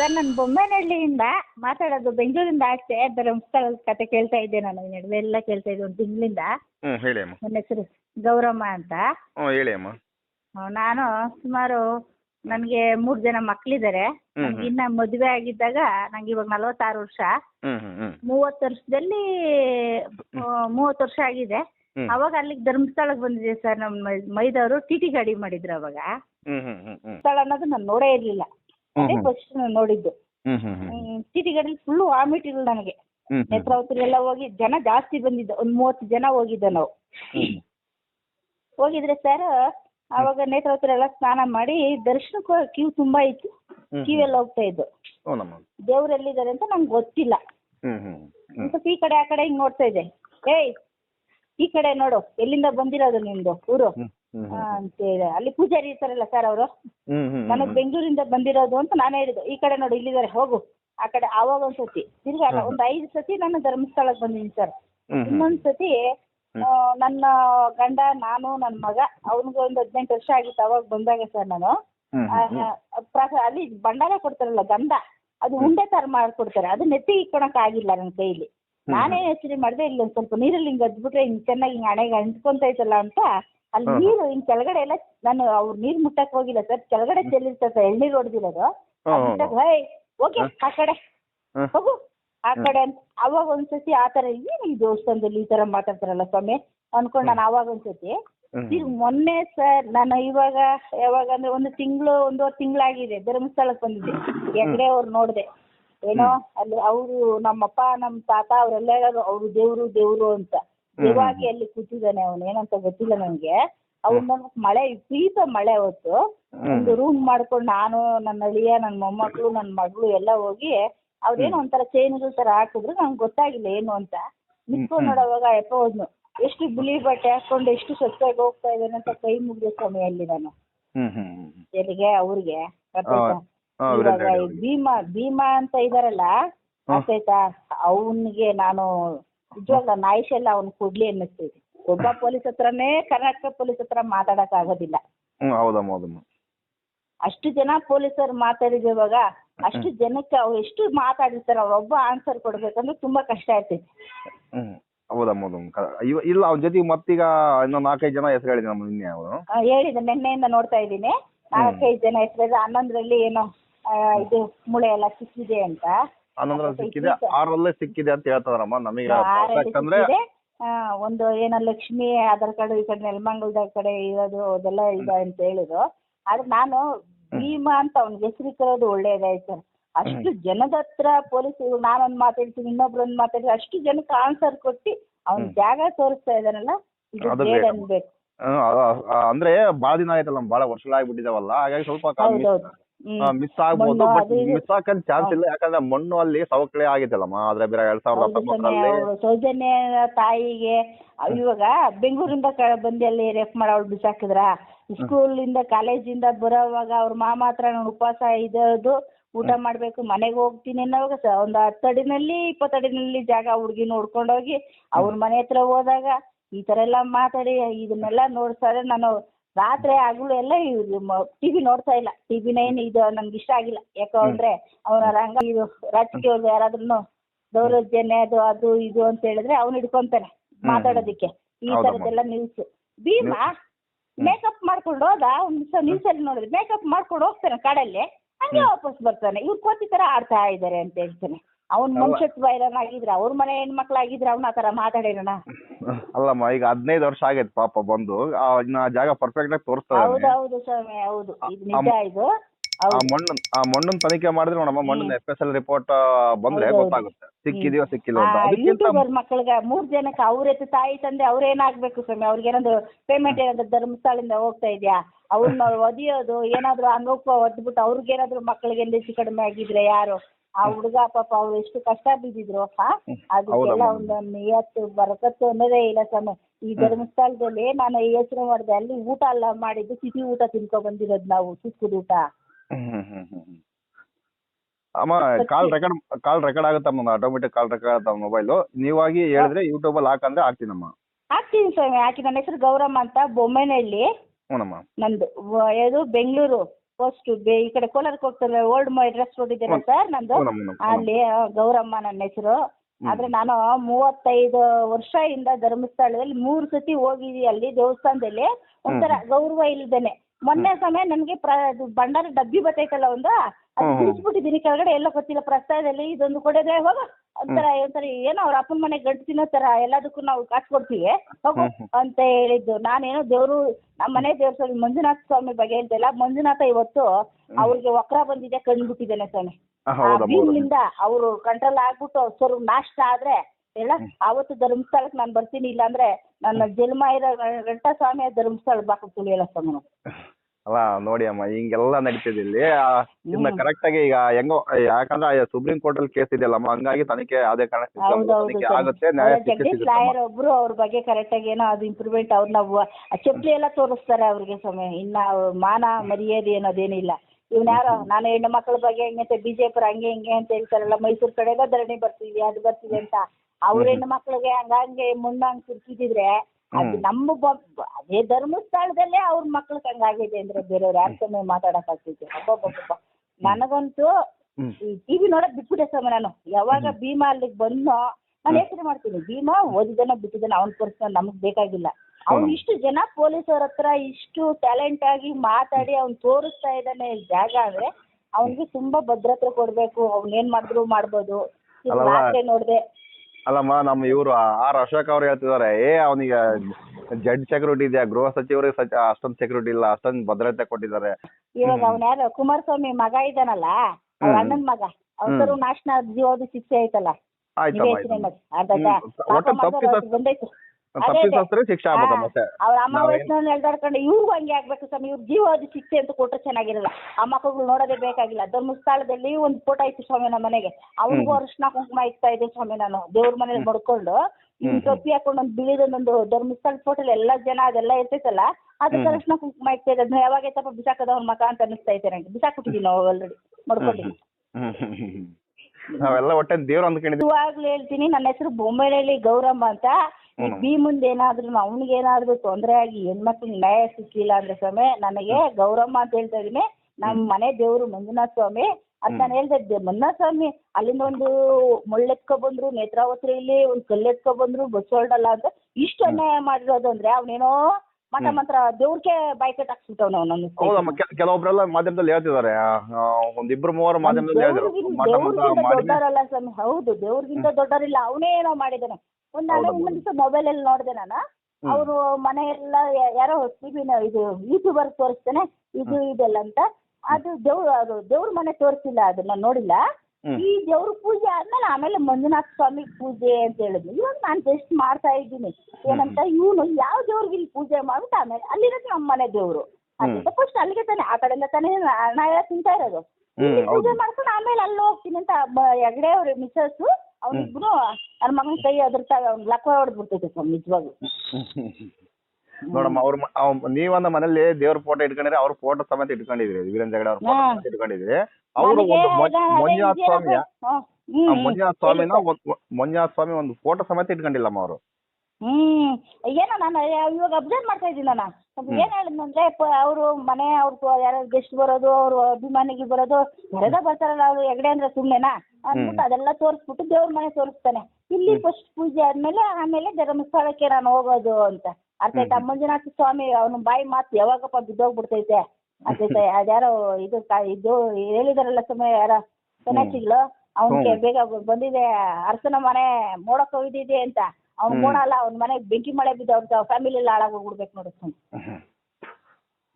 Sir ನಾನು ಬೊಮ್ಮನಹಳ್ಳಿಯಿಂದ ಮಾತಾಡೋದು ಬೆಂಗಳೂರಿಂದ ಆಚೆ ಧರ್ಮಸ್ಥಳದ ಕತೆ ಕೇಳ್ತಾ ಇದ್ದೆ ನಾನು. ಈ ನಡುವೆ ಎಲ್ಲ ಕೇಳ್ತಾ ಇದ್ದೆ ಒಂದು ತಿಂಗಳಿಂದ. ಹ್ಞೂ ಹೇಳಿ ಅಮ್ಮ. ನನ್ನ ಹೆಸರು ಗೌರಮ್ಮ ಅಂತ. ಹ್ಞೂ ಹೇಳಿ ಅಮ್ಮ. ಹ್ಮ್, ನಾನು ಸುಮಾರು ನನಗೆ ಮೂರು ಜನ ಮಕ್ಕಳಿದ್ದಾರೆ ಹ್ಮ್, ಇನ್ನ ಮದುವೆ ಆಗಿದ್ದಾಗ ನಂಗೆ ಇವಾಗ ನಲವತ್ತಾರು ವರ್ಷ. ಹ್ಞೂ ಹ್ಞೂ ಹ್ಞೂ ಮೂವತ್ತು ವರ್ಷದಲ್ಲಿ ಆ, ಮೂವತ್ತು ವರ್ಷ ಆಗಿದೆ. ಹ್ಮ್. ಅವಾಗ ಅಲ್ಲಿಗೆ ಧರ್ಮಸ್ಥಳಕ್ಕೆ ಬಂದಿದೆ ಸರ್. ನಮ್ಮ ಮೈದವರು ಟಿ ಟಿ ಗಾಡಿ ಮಾಡಿದ್ರು ಅವಾಗ. ಹ್ಞೂ ಹ್ಞೂ ಹ್ಞೂ ಹ್ಞೂ ಸ್ಥಳ ಅನ್ನೋದು ನಾನು ನೋಡೇ ಇರಲಿಲ್ಲ. ಅದೇ. ಫಸ್ಟ್ ನೋಡಿದ್ದು. ಹ್ಞೂ ಫುಲ್ ವಾಮಿಟ್ ಇಲ್ಲ ನನಗೆ ನೇತ್ರಾವತಿ ಎಲ್ಲ ಹೋಗಿ ಜನ ಜಾಸ್ತಿ ಬಂದಿದ್ದ ಒಂದ್ ಮೂವತ್ತು ಜನ ಹೋಗಿದ್ದ ನಾವು. ಹೋಗಿದ್ರೆ ಸರ್ ಅವಾಗ ನೇತ್ರಾವತಿ ಎಲ್ಲ ಸ್ನಾನ ಮಾಡಿ ದರ್ಶನಕ್ಕೆ ಕ್ಯೂ ತುಂಬಾ ಇತ್ತು. ಕ್ಯೂ ಎಲ್ಲ ಹೋಗ್ತಾ ಇದ್ದು. ದೇವ್ರು ಎಲ್ಲಿದ್ದಾರೆ ಅಂತ ನಂಗೆ ಗೊತ್ತಿಲ್ಲ. ಸ್ವಲ್ಪ ಈ ಕಡೆ ಆ ಕಡೆ ಹಿಂಗ್ ನೋಡ್ತಾ ಇದ್ದೆ. ಏಯ್ ಈ ಕಡೆ ನೋಡು ಎಲ್ಲಿಂದ ಬಂದಿರೋದು ನಿಮ್ದು ಊರು? ಅಂತ ಹೇಳಿ ಅಲ್ಲಿ ಪೂಜಾರಿ ಇರ್ತಾರಲ್ಲ ಸರ್ ಅವರು? ನನಗ್ ಬೆಂಗಳೂರಿಂದ ಬಂದಿರೋದು ಅಂತ ನಾನು ಹೇಳಿದ್ದು. ಈ ಕಡೆ ನೋಡಿ ಇಲ್ಲಿದ್ದಾರೆ ಹೋಗು. ಆ ಕಡೆ ಆವಾಗ ಒಂದ್ಸತಿ ತಿರ್ಗಾ ಅಲ್ಲ, ಒಂದು ಐದು ಸತಿ ನಾನು ಧರ್ಮಸ್ಥಳಕ್ಕೆ ಬಂದಿದ್ದೀನಿ ಸರ್ ಇನ್ನೊಂದ್ ಸತಿ ನನ್ನ ಗಂಡ ನಾನು ನನ್ನ ಮಗ ಅವನಿಗೆ ಒಂದ್ ಹದಿನೆಂಟು ವರ್ಷ ಆಗಿತ್ತು ಅವಾಗ ಬಂದಾಗ ಸರ್ ನಾನು. ಅಲ್ಲಿ ಬಂಡಾರ ಕೊಡ್ತಾರಲ್ಲ ಗಂಧ. ಅದು ಉಂಡೆ ತರ ಮಾಡ್ಕೊಡ್ತಾರೆ. ಅದು ನೆತ್ತಿ ಇಕ್ಕೊಳಕ್ ಆಗಿಲ್ಲ ನನ್ನ ಕೈಲಿ. ನಾನೇ ಯೋಚನೆ ಮಾಡಿದೆ ಇಲ್ಲಿ ಒಂದ್ ಸ್ವಲ್ಪ ನೀರಲ್ಲಿ ಹಿಂಗ್ ಅದ್ಬಿಟ್ರೆ ಹಿಂಗ್ ಚೆನ್ನಾಗಿ ಹಿಂಗ್ ಹಣೆಗೆ ಅಂಟ್ಕೊಂತೈತಲ್ಲ ಅಂತ ಅಲ್ಲಿ. ನೀರು ಇನ್ ಕೆಳಗಡೆ ಎಲ್ಲ ನಾನು ಅವ್ರು ನೀರ್ ಮುಟ್ಟಕ್ ಹೋಗಿಲ್ಲ ಸರ್. ಕೆಳಗಡೆ ಚೆಲ್ಲಿರ್ತದೆ ಎಳ್ನೀರ್ ಹೊಡೆದಿರೋದು. ಹೇ ಓಕೆ ಆ ಕಡೆ. ಹೋಗು. ಆ ಕಡೆ ಅಂತ. ಅವಾಗ ಒಂದ್ಸತಿ ಆ ತರ ಏನು ಈ ದೇವಸ್ಥಾನದಲ್ಲಿ ಈ ತರ ಮಾತಾಡ್ತಾರಲ್ಲ ಸ್ವಾಮಿ? ಅನ್ಕೊಂಡ್ ನಾನು ಅವಾಗ ಒಂದ್ಸತಿ. ಈಗ ಮೊನ್ನೆ ಸರ್ ನಾನು ಇವಾಗ ಯಾವಾಗ ಅಂದ್ರೆ ಒಂದು ತಿಂಗಳು ಒಂದೂವರೆ ತಿಂಗಳಾಗಿದೆ. ಧರ್ಮಸ್ಥಳಕ್ಕೆ ಬಂದಿದ್ದೆ. ಎಕಡೆ ಅವ್ರು ನೋಡಿದೆ. ಏನೋ ಅಲ್ಲಿ ಅವರು ನಮ್ಮಪ್ಪ ನಮ್ಮ ತಾತ ಅವರೆಲ್ಲ ಹೇಳೋರು ಅವರು ದೇವ್ರು ದೇವ್ರು ಅಂತ. ದೇವಾಗಿ ಅಲ್ಲಿ ಕೂತಿದ್ದಾನೆ ಅವನು? ಏನಂತ ಗೊತ್ತಿಲ್ಲ ನನಗೆ ಅವ್ನು ಮಳೆ ವಿಪರೀತ ಮಳೆ ಅವತ್ತು. ಒಂದು ರೂಮ್ ಮಾಡ್ಕೊಂಡು ನಾನು ನನ್ನ ಅಳಿಯ ನನ್ನ ಮೊಮ್ಮಕ್ಕಳು ನನ್ನ ಮಗಳು ಎಲ್ಲ ಹೋಗಿ ಅವ್ರೇನೋ ಒಂಥರ ಚೈನ್ಗಳ ತರ ಹಾಕಿದ್ರು. ನಂಗೆ ಗೊತ್ತಾಗಿಲ್ಲ ಏನು ಅಂತ. ನಿಂತ್ಕೊಂಡು ನೋಡೋವಾಗ ಯಪ್ಪ ಹೋದ್ನು. ಎಷ್ಟು ಬಿಳಿ ಬಟ್ಟೆ ಹಾಕೊಂಡು ಎಷ್ಟು ಸ್ವಚ್ಛವಾಗಿ ಹೋಗ್ತಾ ಇದ್ದಾನೆ ಅಂತ ಕೈ ಮುಗಿದ ಸಮಯಲ್ಲಿ ನಾನು. ಎಲ್ಲಿಗೆ? ಅವ್ರಿಗೆ. ಇವಾಗ ಭೀಮಾ ಭೀಮಾ ಅಂತ ಇದಾರಲ್ಲ ಆಯ್ತಾ ಅವನಿಗೆ ನಾನು ನಿಜವಾಗ್ಲೂ ನಾಯಿಶೆಲ್ಲ ಎಲ್ಲ ಅವ್ನು ಕೊಡ್ಲಿ ಅನ್ನಿಸ್ತೈತಿ ಒಬ್ಬ ಪೊಲೀಸ್ ಹತ್ರನೇ ಕರ್ನಾಟಕ ಪೊಲೀಸ್ ಹತ್ರ ಮಾತಾಡಕ್ ಆಗೋದಿಲ್ಲ. ಹ್ಞೂ ಹೌದಮ್ಮ ಹೌದಮ್ಮ. ಅಷ್ಟು ಜನ ಪೊಲೀಸರು ಮಾತಾಡಿದವಾಗ ಅಷ್ಟು ಜನಕ್ಕೆ ಅವ್ರು ಎಷ್ಟು ಮಾತಾಡಿರ್ತಾರೆ ಅವ್ರೊಬ್ಬ ಆನ್ಸರ್ ಕೊಡ್ಬೇಕಂದ್ರೆ ತುಂಬಾ ಕಷ್ಟ ಆಗ್ತೈತಿ ಹ್ಞೂ ಹೌದಮ್ಮ ಹೌದಮ್ಮ. ಕ- ಇವ ಇಲ್ಲ ಅವ್ನ ಜೊತೆಗೆ ಮತ್ತೀಗ ಇನ್ನೊಂದು ನಾಲ್ಕೈದು ಜನ ಹೆಸರು ನಮ್ಮ ನಿನ್ನೆ ಅವರು. ಆ, ಹೇಳಿದೆ ನಿನ್ನೆಯಿಂದ ನೋಡ್ತಾ ಇದ್ದೀನಿ. ನಾಲ್ಕೈದು ಜನ ಹೆಸರು ಹನ್ನೊಂದರಲ್ಲಿ ಏನೋ ಆ, ಇದು ಮುಳೆ ಎಲ್ಲ ಸಿಕ್ಕಿದೆ ಅಂತ. ಹನ್ನೊಂದರಲ್ಲಿ ಸಿಕ್ಕಿದೆ. ಆರಲ್ಲೇ ಸಿಕ್ಕಿದೆ ಅಂತ ಹೇಳ್ತಾರಮ್ಮ ನಮಗೆ ಪರ್ಫೆಕ್ಟ್ ಅಂದ್ರೆ ಆ, ಒಂದು ಏನ ಲಕ್ಷ್ಮಿ ಆಧಾರ್ ಕಾರ್ಡ್ ಈ ಕಡೆ ನೆಲಮಂಗಲದ ಕಡೆ ಇರೋದು ಅದೆಲ್ಲ ಇದೆ ಅಂತ ಹೇಳಿದ್ರು. ಆದ್ರೆ ನಾನು ಭೀಮಾ ಅಂತ ಅವ್ನಿಗೆ ಹೆಸರು ಕರೋದು ಒಳ್ಳೇದಾಯ್ತು ಸರ್. ಅಷ್ಟು ಜನದ ಹತ್ರ ಪೊಲೀಸ್ ನಾನೊಂದು ಮಾತಾಡ್ತೀನಿ ಇನ್ನೊಬ್ರೊಂದು ಮಾತಾಡ್ತೀನಿ ಅಷ್ಟು ಜನಕ್ಕೆ ಆನ್ಸರ್ ಕೊಟ್ಟು ಅವ್ನ ಜಾಗ ತೋರಿಸ್ತಾ ಇದಾನಲ್ಲ ಇದು ಅದು ಬೇಡ ಬೇಕು. ಅನ್ಬೇಕು. ಹ್ಮ್, ಅದ- ಆ, ಅಂದ್ರೆ ಬಾಳ ದಿನ ಆಯ್ತಲ್ಲ ಭಾಳ ವರ್ಷಗಳಾಗ್ಬಿಟ್ಟಿದಾವಲ್ಲ ಹಾಗಾಗಿ ಸ್ವಲ್ಪ ಹೌದೌದು ಮಿಸ್ ಆಗ್ಬೋದು ಮಣ್ಣು ಬಟ್ ಇದು. ಮಿಸ್ ಆಗಕ್ಕೆ ಚಾನ್ಸ್ ಇಲ್ಲ ಯಾಕಂದ್ರೆ ಮಣ್ಣು ಅಲ್ಲಿ ಸವಕಳಿ ಆಗೈತಲ್ಲಮ್ಮ ಆದ್ರೆ ಬೇರೆ ಎರಡ್ ಸಾವಿರದ ಹತ್ತೊಂಬತ್ತರಲ್ಲಿ ಸೌಜನ್ಯ ತಾಯಿಗೆ ಇವಾಗ ಬೆಂಗಳೂರಿಂದ ಬಂದು ಅಲ್ಲಿ ರೇಪ್ ಮಾಡವಳು ಬಿಸಾಕಿದ್ರ? ಕಾಲೇಜ್ ಕಾಲೇಜಿಂದ ಬರೋವಾಗ ಅವ್ರ ಮಾಮ ಹತ್ರ ನಾನು ಉಪವಾಸ ಇದ್ದು ಊಟ ಮಾಡ್ಬೇಕು ಮನೆಗೆ ಹೋಗ್ತೀನಿ ಅನ್ನೋವಾಗ ಒಂದ್ ಒಂದು ಹತ್ತು ಅಡಿನಲ್ಲಿ ಇಪ್ಪತ್ತು ಅಡಿನಲ್ಲಿ ಜಾಗ ಹುಡುಗಿ ನೋಡ್ಕೊಂಡೋಗಿ ಅವ್ರ ಮನೆ ಹತ್ರ ಹೋದಾಗ ಈ ತರ ಎಲ್ಲ ಮಾತಾಡಿ ಇದನ್ನೆಲ್ಲ ನೋಡ್ತಾರೆ ನಾನು ರಾತ್ರಿ ಹಗಲು ಎಲ್ಲ ಟಿವಿ ನೋಡ್ತಾ ಇಲ್ಲ. ಟಿವಿ ನೈನ್ ಇದು ನಮ್ಗೆ ಇಷ್ಟ ಆಗಿಲ್ಲ. ಯಾಕಂದ್ರೆ ಅವನ ರಂಗ ಇದು ರಾಜಕೀಯವ್ರದ್ದು ಯಾರಾದ್ರೂ ದೌರ್ಜನ್ಯ ಅದು ಅದು ಇದು ಅಂತ ಹೇಳಿದ್ರೆ ಅವ್ನು ಹಿಡ್ಕೊಂತಾನೆ ಮಾತಾಡೋದಿಕ್ಕೆ. ಈ ತರದ್ದೆಲ್ಲ ನ್ಯೂಸ್ ಭೀಮಾ ಮೇಕಪ್ ಮಾಡ್ಕೊಂಡು ಹೋದ? ಒಂದು ದಿವಸ ನ್ಯೂಸಲ್ಲಿ ನೋಡಿದ್ರೆ ಮೇಕಪ್ ಮಾಡ್ಕೊಂಡು ಹೋಗ್ತಾನೆ ಕಾಡಲ್ಲಿ. ಹಂಗೆ ವಾಪಸ್ ಬರ್ತಾನೆ. ಇವ್ರು ಕೋತಿ ತರ ಆಡ್ತಾ ಇದ್ದಾರೆ ಅಂತ ಹೇಳ್ತಾನೆ. ಅವ್ನ ಮನುಷ್ಯತ್ವ ಆಗಿದ್ರೆ ಅವ್ರ ಮನೆ ಹೆಣ್ಮಕ್ಳಾಗಿದ್ರೆ ಅವ್ನ ಆತರ ಮಾತಾಡಿರೋಣ ಅಲ್ಲಮ್ಮ ಈಗ ಹದಿನೈದು ವರ್ಷ ಆಗೈತೆ ಪಾಪ ಬಂದು. ಆ, ಇನ್ನ ಜಾಗ ಪರ್ಫೆಕ್ಟ್ ಆಗಿ ತೋರಿಸ್ತಾ ಹೌದು ಇದ್ದಾನೆ. ಹೌದು ಸ್ವಾಮಿ ಹೌದು. ಇದು ನಿಜ ಇದು. ಆ ಹೌದು. ಮಣ್ಣು ಆ ಮಣ್ಣನ್ ತನಿಖೆ ಮಾಡಿದ್ರೆ ನೋಡಮ್ಮ ಮಣ್ಣಿನ ಎಫ್ ಎಸ್ ಎಲ್ ರಿಪೋರ್ಟ್ ಬಂದ್ರೆ ಹೌದು, ಹೌದು. ಗೊತ್ತಾಗುತ್ತೆ. ಸಿಕ್ಕಿದೆಯೋ ಸಿಕ್ಕಿಲ್ಲ ಅಂತ. ಅದಕ್ಕಿಂತ ಯೂಟ್ಯೂಬರ್ ಮಕ್ಕಳಿಗೆ ಮೂರ್ ಜನಕ್ಕೆ ಅವ್ರ ಎತ್ತು ತಾಯಿ ತಂದೆ ಅವ್ರ ಏನಾಗ್ಬೇಕು ಸ್ವಾಮಿ? ಅವ್ರಿಗೆ ಏನಾದ್ರು ಪೇಮೆಂಟ್ ಏನಾದ್ರು ಧರ್ಮಸ್ಥಳದಿಂದ ಹೋಗ್ತಾ ಇದೆಯಾ? ಅವ್ರನ್ನ ಒದಿಯೋದು ಏನಾದ್ರು ಅನುಪ ಒದ್ಬಿಟ್ಟು ಅವ್ರಿಗೆ ಏನಾದ್ರು ಮಕ್ಕಳಿಗೆ ಹೆಚ್ಚು ಕಡಿಮೆ ಆಗಿದ್ರೆ ಯಾರು? ಆ ಹುಡುಗ ಪಾಪ ಅವ್ರು ಎಷ್ಟು ಕಷ್ಟ ಬಿದ್ದಿದ್ರು ಹಾ? ಅದಕ್ಕೆಲ್ಲ. ಒಂದು ನಿಯತ್ತು ಬರಕತ್ತು ಅನ್ನೋದೇ ಇಲ್ಲ ಸ್ವಾಮಿ. ಈ ಧರ್ಮಸ್ಥಳದಲ್ಲಿ ನಾನು ಯೋಚನೆ ಮಾಡಿದೆ ಅಲ್ಲಿ ಊಟ ಎಲ್ಲ ಮಾಡಿದ್ದು ಸಿಟಿ ಊಟ ತಿನ್ಕೊ ಬಂದಿರೋದು ನಾವು ಸುಸ್ಕುದ ಊಟ. ಅಮ್ಮ ಕಾಲ್ ರೆಕಾರ್ಡ್ ಕಾಲ್ ರೆಕಾರ್ಡ್ ಆಗುತ್ತಮ್ಮ ಆಟೋಮೆಟಿಕ್ ಕಾಲ್ ರೆಕಾರ್ಡ್ ಆಗುತ್ತೆ ಮೊಬೈಲು ನೀವಾಗಿ ಹೇಳಿದ್ರೆ ಯೂಟ್ಯೂಬ್ ಅಲ್ಲಿ ಹಾಕಂದ್ರೆ ಹಾಕ್ತೀನಮ್ಮ. ಹಾಕ್ತೀನಿ ಸ್ವಾಮಿ ಹಾಕಿ. ನನ್ನ ಹೆಸರು ಗೌರಮ್ಮ ಅಂತ ಬೊಮ್ಮನಹಳ್ಳಿ. ಹ್ಞೂನಮ್ಮ. ನಂದು ಇದು ಬೆಂಗಳೂರು. ಪೋಸ್ಟ್ ಈ ಕಡೆ ಕೋಲಾರಕ್ಕೆ ಹೋಗ್ತಾರೆ ಓಲ್ಡ್ ಮೈ ಅಡ್ರೆಸ್ ಇದೆ ಸರ್ ನಂದು? ಅಲ್ಲಿ ಗೌರಮ್ಮ ನನ್ನ ಹೆಸರು. ಆದ್ರೆ ನಾನು ಮೂವತ್ತೈದು ವರ್ಷದಿಂದ ಧರ್ಮಸ್ಥಳದಲ್ಲಿ ಮೂರು ಸತಿ ಹೋಗಿದ್ವಿ ಅಲ್ಲಿ ದೇವಸ್ಥಾನದಲ್ಲಿ. ಒಂಥರ ಗೌರವ ಇಲ್ದೇನೆ. ಮೊನ್ನೆ ಸಮಯ ನನಗೆ ಭಂಡಾರ ಡಬ್ಬಿ ಬರ್ತೈತಲ್ಲ ಒಂದು ಅದು. ಬಿಡಿಸ್ಬಿಟ್ಟಿದ್ದೀನಿ ಕೆಳಗಡೆ ಎಲ್ಲ ಗೊತ್ತಿಲ್ಲ ಪ್ರಸ್ತಾವದಲ್ಲಿ ಇದೊಂದು ಕೊಡದೆ ಹೋಗ ಒಂಥರ ಒಂಥರ ಏನೋ ಅವ್ರ ಅಪ್ಪನ ಮನೆ ಗಂಟು ತಿನ್ನೋ ತರ ಎಲ್ಲದಕ್ಕೂ ನಾವು ಕಾಸು ಕೊಡ್ತೀವಿ ಹೋಗು ಅಂತ ಹೇಳಿದ್ದು. ನಾನೇನೋ ದೇವ್ರು ನಮ್ಮ ಮನೆ ದೇವ್ರ ಸ್ವಾಮಿ ಮಂಜುನಾಥ ಸ್ವಾಮಿ ಬಗ್ಗೆ ಹೇಳ್ತಿಲ್ಲ ಮಂಜುನಾಥ ಇವತ್ತು ಅವ್ರಿಗೆ ವಕ್ರ ಬಂದಿದೆ ಕಂಡ್ಬಿಟ್ಟಿದ್ದೇನೆ ಸ್ವಾಮಿ ಭೀಮ್ನಿಂದ ಅವರು ಕಂಟ್ರೋಲ್ ಆಗ್ಬಿಟ್ಟು ಸ್ವಲ್ಪ ನಾಷ್ಟ ಆದ್ರೆ ಎಲ್ಲ ಆವತ್ತು ಧರ್ಮಸ್ಥಳಕ್ಕೆ ನಾನು ಬರ್ತೀನಿ ಇಲ್ಲಾಂದ್ರೆ ನನ್ನ ಜನ್ಮ ಇರೋ ಗಂಟ ಸ್ವಾಮಿಯ ಧರ್ಮಸ್ಥಳ ಬಾಕ ತುಳಿಯಲ್ಲ ಸ್ವಾಮಿ. ಅಲ್ಲ ನೋಡಿ ಅಮ್ಮ ಹಿಂಗೆಲ್ಲ ನಡೀತಿದೆ ಇಲ್ಲಿ. ಆ, ಇನ್ನ ಕರೆಕ್ಟ್ ಆಗಿ ಈಗ ಹೆಂಗೋ ಯಾಕಂದ್ರೆ ಸುಪ್ರೀಂ ಕೋರ್ಟ್ ಅಲ್ಲಿ ಕೇಸ್ ಇದೆಯಲ್ಲಮ್ಮ ಹಂಗಾಗಿ ತನಿಖೆ ಅದೇ ಕಾರಣ ಹೌದು ಹೌದು ತನಿಖೆ ಆಗುತ್ತೆ ನ್ಯಾಯ ಅದೇ ಸಿಕ್ಕೇ ಜಗದೀಶ್ ಸಿಗುತ್ತಮ್ಮ. ಲಾಯರ್ ಒಬ್ರು ಅವ್ರ ಬಗ್ಗೆ ಕರೆಕ್ಟ್ ಆಗಿ ಏನೋ ಅದು ಇಂಪ್ರೂವ್ಮೆಂಟ್ ಅವ್ರನ್ನ ಚಪ್ಪಲಿ ಎಲ್ಲ ತೋರಿಸ್ತಾರೆ ಅವ್ರಿಗೆ ಸ್ವಾಮಿ. ಇನ್ನ ಅವ್ರ ಮಾನ ಮರ್ಯಾದೆ ಅನ್ನೋದೇನಿಲ್ಲ ಇವ್ನ ಯಾರೋ ನಾನು ಹೆಣ್ಣು ಮಕ್ಕಳ ಬಗ್ಗೆ ಹೆಂಗಂತೆ ಬಿಜೆಪಿ ಹಂಗೆ ಹಿಂಗೆ ಅಂತ ಹೇಳ್ತಾರಲ್ಲ ಮೈಸೂರು ಕಡೆಗೆ ಧರಣಿ ಬರ್ತೀವಿ ಅದು ಬರ್ತೀವಿ ಅಂತ. ಅವ್ರ ಹೆಣ್ಣು ಮಕ್ಳಿಗೆ ಹಂಗಂಗೆ ಮುಂದಂಗ್ ತಿರ್ಗಿದ್ರೆ ಅದು ನಮ್ಮ ಬ- ಅದೇ ಧರ್ಮಸ್ಥಳದಲ್ಲೇ ಅವ್ರ ಮಕ್ಳಿಗೆ ಹಂಗಾಗಿದೆ ಅಂದ್ರೆ ಬೇರೆಯವ್ರು ಯಾರ ಸಮಯ ಮಾತಾಡಕ್ ಆಗ್ತೈತೆ ಅಬ್ಬಬ್ಬಬ್ಬ ನನಗಂತೂ. ಈ ಟಿವಿ ನೋಡಕ್ ಬಿಟ್ಬಿಟ್ಟೆ ಸ್ವಾಮಿ ನಾನು. ಯಾವಾಗ ಭೀಮಾ ಅಲ್ಲಿಗೆ ಬಂದ್ನೋ ನಾನು ಹೆಸರು ಮಾಡ್ತೀನಿ. ಭೀಮಾ ಓದಿದನ ಬಿಟ್ಟಿದ್ದಾನೆ ಅವ್ನ ಪರ್ಸನಲ್ ನಮಗ್ ಬೇಕಾಗಿಲ್ಲ. ಅವ್ನು ಇಷ್ಟು ಜನ ಪೊಲೀಸವ್ರ ಹತ್ರ ಇಷ್ಟು ಟ್ಯಾಲೆಂಟ್ ಆಗಿ ಮಾತಾಡಿ ಅವ್ನು ತೋರಿಸ್ತಾ ಇದ್ದಾನೆ ಜಾಗ ಅಂದ್ರೆ ಅವನಿಗೆ ತುಂಬಾ ಭದ್ರತೆ ಕೊಡ್ಬೇಕು. ಅವ್ನ್ ಏನ್ ಮಾಡಿದ್ರು ಮಾಡ್ಬೋದು. ನೋಡ್ದೆ. ಅಲ್ಲಮ್ಮ ನಮ್ಮ ಇವರು ಆರ್ ಅಶೋಕ್ ಅವ್ರು ಹೇಳ್ತಿದ್ದಾರೆ ಏ ಅವನಿಗೆ ಜಡ್ ಸೆಕ್ಯೂರಿಟಿ ಇದೆಯಾ? ಗೃಹ ಸಚಿವರಿಗೆ ಸಚ ಅಷ್ಟೊಂದು ಸೆಕ್ಯೂರಿಟಿ ಇಲ್ಲ ಅಷ್ಟೊಂದ್ ಭದ್ರತೆ ಕೊಟ್ಟಿದ್ದಾರೆ ಇವಾಗ ಅವ್ನ ಯಾರು ಕುಮಾರಸ್ವಾಮಿ ಮಗ ಇದ್ದಾನಲ್ಲ ಅವ್ರ ಅಣ್ಣನ ಮಗ ಅವ್ರು ನಾಶನ ಜೀವದ ಶಿಕ್ಷೆ ಐತಲ್ಲ ಆಯ್ತಮ್ಮ ನಿವೇಶನೆ ಅರ್ಧ. ಪಾಪ ಒಟ್ಟು ಮಾಡಿದವ್ರು ತಪ್ಪಿತ- ಬಂದೈತೆ. ಅದೇ ಅದೇ. ತಪ್ಪಿತಸ್ಥರಿಗೆ ಶಿಕ್ಷೆ ಆಗ್ಬೇಕಮ್ಮ ಅವ್ರ ಅಮ್ಮ ವಯಸ್ಸಿನಲ್ಲಿ ಎಳ್ದಾಡ್ಕೊಂಡು ಇವ್ರಿಗೂ ಹಂಗೆ ಆಗ್ಬೇಕು ಸ್ವಾಮಿ ಇವ್ರ ಜೀವಾವಧಿ ಶಿಕ್ಷೆ ಅಂತ ಕೊಟ್ರೆ ಚೆನ್ನಾಗಿರಲ್ಲ. ಆ ಮಕ್ಕಳು ನೋಡೋದೇ ಬೇಕಾಗಿಲ್ಲ. ಧರ್ಮಸ್ಥಳದಲ್ಲಿ ಒಂದು ಫೋಟೋ ಇತ್ತು ಸ್ವಾಮಿ ನಮ್ಮ ಮನೆಗೆ. ಅವ್ರಿಗೂ ಅರ್ಶನ ಕುಂಕುಮ ಇಕ್ತಾ ಇದ್ದೆ ಸ್ವಾಮಿ ನಾನು. ದೇವ್ರ ಮನೇಲಿ ಮಡ್ಕೊಂಡು ಟೊಪ್ಪಿ ಹಾಕೊಂಡು ಒಂದು ಬಿಳಿದೊಂದೊಂದು ಧರ್ಮಸ್ಥಳ ಫೋಟೋಲಿ ಎಲ್ಲ ಜನ ಅದೆಲ್ಲ ಇರ್ತೈತಲ್ಲ ಅದಕ್ಕೆ ಅರ್ಶನ ಕುಂಕುಮ ಇಕ್ತಾ ಇದ್ದೆ. ಅದನ್ನ ಯಾವಾಗ ಬಿಸಾಕದ ಅವ್ನ ಮಕ ಅಂತ ಅನಿಸ್ತಾ ಇದ್ದೆ ನಂಗೆ. ಬಿಸಾಕ್ಬಿಟ್ಟಿದ್ದೀನಿ ನಾವು ಆಲ್ರೆಡಿ ಮಡ್ಕೊಂಡಿದ್ದೀನಿ. ನಾವೆಲ್ಲ ಒಟ್ಟೆ ದೇವ್ರು ಹೇಳ್ತೀನಿ ನನ್ನ ಹೆಸರು ಬೊಮ್ಮನಹಳ್ಳಿ ಗೌರಮ್ಮ ಅಂತ. ಏನಾದ್ರು ಅವನಿಗೆ ಏನಾದ್ರೂ ತೊಂದರೆ ಆಗಿ ಹೆಣ್ಮಕ್ಳಿಗೆ ನ್ಯಾಯ ಸಿಕ್ಕಿಲ್ಲ ಅಂದ್ರೆ ಸ್ವಾಮಿ ನನಗೆ ಗೌರಮ್ಮ ಅಂತ ಹೇಳ್ತಾ ಇದೀನಿ ನಮ್ಮ ಮನೆ ದೇವರು ಮಂಜುನಾಥ ಸ್ವಾಮಿ. ಅಂತ ನಾನು ಹೇಳ್ದೆ ಮಂಜುನಾಥ ಸ್ವಾಮಿ ಅಲ್ಲಿಂದ ಒಂದು ಮುಳ್ಳೆತ್ಕೊ ಬಂದ್ರು ನೇತ್ರಾವತಿಯಲ್ಲಿ ಒಂದು ಕಲ್ಲೆತ್ಕೊ ಬಂದ್ರು ಬಸ್ ಹೊರಡಲ್ಲ ಅಂತ ಇಷ್ಟು ಅನ್ಯಾಯ ಮಾಡಿರೋದು ಅಂದ್ರೆ ಅವನೇನೋ ಮಠ ಮಂತ್ರ ದೇವ್ರಕ್ಕೆ ಬಾಯ್ಕಟ್ ನಾವು ಅವನನ್ನು ಹೌದಮ್ಮ ಕೆಲ- ಕೆಲವೊಬ್ರೆಲ್ಲ ಮಾಧ್ಯಮದಲ್ಲಿ ಹೇಳ್ತಿದ್ದಾರೆ. ಆ, ಆ, ಒಂದಿಬ್ರು ಮೂವರು ಮಾಧ್ಯಮದಲ್ಲಿ ಹೇಳಿದ್ರು ಮಠ ಮಂತ್ರ ದೇವ್ರಿಗಿಂತ ಮಾಡಿ ದೊಡ್ಡವರಲ್ಲ ಸ್ವಾಮಿ. ಹೌದು ದೇವ್ರಿಗಿಂತ ದೊಡ್ಡವರಿಲ್ಲ. ಅವನೇ ಏನೋ ಮಾಡಿದಾನೆ ಒಂದ್ ನಾನು ಒಂದ್ ದಿವಸ ಮೊಬೈಲ್ ಅಲ್ಲಿ ನೋಡಿದೆ ನಾನು. ಅವರು ಮನೆಯೆಲ್ಲ ಯಾ- ಯಾರೋ ಟಿವಿ ಇದು ಯೂಟ್ಯೂಬರ್ ತೋರಿಸ್ತಾನೆ ಇದು ಇದೆಲ್ಲ ಅಂತ. ಅದು ದೇವ್ರ ಅದು ದೇವ್ರ ಮನೆ ತೋರಿಸಿಲ್ಲ ಅದನ್ನ ನೋಡಿಲ್ಲ. ಹ್ಮ್. ಈ ದೇವ್ರ ಪೂಜೆ ಆದ್ಮೇಲೆ ಆಮೇಲೆ ಮಂಜುನಾಥ ಸ್ವಾಮಿ ಪೂಜೆ ಅಂತ ಹೇಳಿದ್ವಿ. ಇವಾಗ ನಾನು ಜಸ್ಟ್ ಮಾಡ್ತಾ ಇದ್ದೀನಿ. ಏನಂತ ಇವನು ಯಾವ ದೇವ್ರಿಗೆ ಇಲ್ಲಿ ಪೂಜೆ ಮಾಡ್ಬಿಟ್ಟು ಆಮೇಲೆ ಅಲ್ಲಿರೋದು ನಮ್ಮ ಮನೆ ದೇವ್ರು. ಅದರಿಂದ ಫಸ್ಟ್ ಅಲ್ಲಿಗೆ ತಾನೆ ಆ ಕಡೆಯಿಂದ ತಾನೇ ಅಣ್ಣ ಎಲ್ಲ ತಿಂತಾ ಇರೋದು. ಇಲ್ಲಿ ಪೂಜೆ ಮಾಡ್ಕೊಂಡು ಆಮೇಲೆ ಅಲ್ಲಿ ಹೋಗ್ತೀನಿ ಅಂತ ಹೆಗಡೆ ಹೆಗ್ಡೆ ಅವ್ರ ಮಿಸಸ್ ಅವ್ನಿಬ್ರು ನನ್ನ ಮಗನ ಕೈ ಅದ್ರ ಅವ್ನ್ ಲಕ್ಕ ಹೊಡೆದ್ಬಿಡ್ತೈತೆ ಸ್ವಾಮಿ ನಿಜವಾಗ್ಲು. ನೋಡಮ್ಮ ಅವ್ರ ನೀವ್ ಒಂದ್ ನೀವೊಂದು ಮನೇಲಿ ದೇವ್ರ ಫೋಟೋ ಇಟ್ಕೊಂಡಿದ್ರೆ ಅವ್ರ ಫೋಟೋ ಸಮೇತ ಇಟ್ಕೊಂಡಿದ್ರಿ ವೀರೇಂದ್ರ ಹೆಗಡೆ ಅವ್ರ ಫೋಟೋ ಸಮೇತ ಇಟ್ಕೊಂಡಿದ್ರಿ. ಅವರು ಒಂದು ಮಂಜುನಾಥ? ಸ್ವಾಮಿಯ ಮಂಜುನಾಥ. ಸ್ವಾಮಿನ ಮಂಜುನಾಥ ಸ್ವಾಮಿ ಒಂದು ಫೋಟೋ ಸಮೇತ ಇಟ್ಕೊಂಡಿಲ್ಲಮ್ಮ ಅವರು. ಹ್ಮ್ ಏನೋ ನಾನು ಇವಾಗ ಅಬ್ಸರ್ವ್ ಮಾಡ್ತಾ ಇದ್ದೀನಿ ನಾನು ಏನ್ ಹೇಳಿದ್ನಂದ್ರೆ ಅವರು ಮನೆ ಅವ್ರ ಯಾರು ಗೆಸ್ಟ್ ಬರೋದು ಅವ್ರ ಅಭಿಮಾನಿಗೆ ಬರೋದು ಕರೆದ ಬರ್ತಾರಲ್ಲ ಅವ್ರು ಹೆಗ್ಡೆ ಅಂದ್ರೆ ಸುಮ್ನೆನಾ? ಅಂದ್ಬಿಟ್ಟು ಅದೆಲ್ಲ ತೋರಿಸ್ಬಿಟ್ಟು ದೇವ್ರ ಮನೆ ತೋರಿಸ್ತಾನೆ. ಇಲ್ಲಿ ಫಸ್ಟ್ ಪೂಜೆ ಆದ್ಮೇಲೆ ಆಮೇಲೆ ಧರ್ಮಸ್ಥಳಕ್ಕೆ ನಾನು ಹೋಗೋದು ಅಂತ. ಅರ್ಥ ಆಯ್ತಾ? ಮಂಜುನಾಥ ಸ್ವಾಮಿ ಅವನ ಬಾಯಿ ಮಾತು ಯಾವಾಗಪ್ಪ ಬಿದ್ದೋಗ್ಬಿಡ್ತೈತೆ? ಅರ್ಥೈತೆ ಅದ್ಯಾರೋ ಇದು ಕ- ಇದು ಹೇಳಿದಾರಲ್ಲ ಸಮಯ ಯಾರ ಸನ್ಯಾಸಿಗಳು ಅವನಿಗೆ ಬೇಗ ಬಂದಿದೆ ಅರಸನ ಮನೆ ಮೋಡಕ್ಕೆ ಹೋಗಿದ್ದಿದೆ ಅಂತ. ಅವ್ನ ಮೋಡ ಅಲ್ಲ ಅವ್ನ ಮನೆಗೆ ಬೆಂಕಿ ಮಳೆ ಬಿದ್ದು ಅವ್ರ ಫ್ಯಾಮಿಲಿ ಎಲ್ಲ ಹಾಳಾಗಿ ಹೋಗ್ಬಿಡ್ಬೇಕು ನೋಡಿ ಸ್ವಾಮಿ.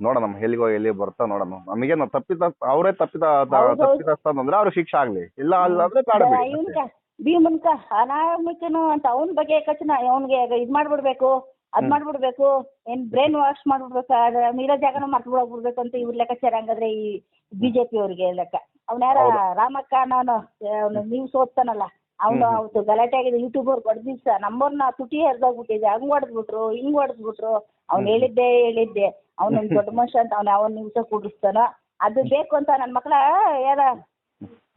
ನೋಡೋಣ ಎಲ್ಲಿಗೋ ಎಲ್ಲಿ ಬರ್ತಾ ನೋಡೋಣ. ನಮಗೇನು ತಪ್ಪಿತ ಅವರೇ ತಪ್ಪಿತ ಹೌದು. ತಪ್ಪಿತಸ್ಥ ಅಂದ್ರೆ ಅವ್ರಿಗೆ ಶಿಕ್ಷೆ ಆಗ್ಲಿ. ಇಲ್ಲ ಅಲ್ಲ ಅಂದ್ರೆ ಬೇಡ ಬಿಡಿ ಇವನ್ಕ ಭೀಮನ್ಕ ಅನಾಮಿಕನು ಅಂತ ಅವನ ಬಗ್ಗೆ ಕಚನ ಅವನಿಗೆ ಇದ್ ಮಾಡ್ಬಿಡ್ಬೇಕು. ಅದ್ ಮಾಡ್ಬಿಡ್ಬೇಕು. ಏನ್ ಬ್ರೈನ್ ವಾಶ್ ಮಾಡ್ಬಿಡ್ಬೇಕು ಅದ್ ಇರೋ ಜಾಗನ ಮರ್ತು ಬಿಡೋಗ್ಬಿಡ್ಬೇಕು ಅಂತ ಇವ್ರ ಲೆಕ್ಕಾಚಾರ ಹಂಗಾದ್ರೆ ಈ ಬಿಜೆಪಿ ಅವ್ರಿಗೆ ಲೆಕ್ಕ. ಅವ್ನ ಯಾರ? ರಾಮಕ್ಕ ನಾನು ಅವ್ನು ನ್ಯೂಸ್ ಓದ್ತಾನಲ್ಲ. ಅವ್ನು ಅವತ್ತು ಗಲಾಟೆ ಆಗಿದೆ ಯೂಟ್ಯೂಬರ್ ಹೊಡೆದ ದಿವ್ಸ. ನಂಬರ್ನ ತುಟಿ ಹರಿದೋಗ್ಬಿಟ್ಟಿದೆ ಹಂಗ್ ಹೊಡೆದ್ಬಿಟ್ರು ಹಿಂಗ್ ಹೊಡೆದ್ಬಿಟ್ರು. ಅವ್ನು ಹೇಳಿದ್ದೆ ಹೇಳಿದ್ದೆ. ಅವ್ನೊಂದ್ ದೊಡ್ಡ ಮನುಷ್ಯ ಅಂತ ಅವ್ನ ಯಾವ ನಿಮಿಷ ಕೂಡಿಸ್ತಾನ ಅದು ಬೇಕು ಅಂತ ನನ್ನ ಮಕ್ಳ ಯಾರ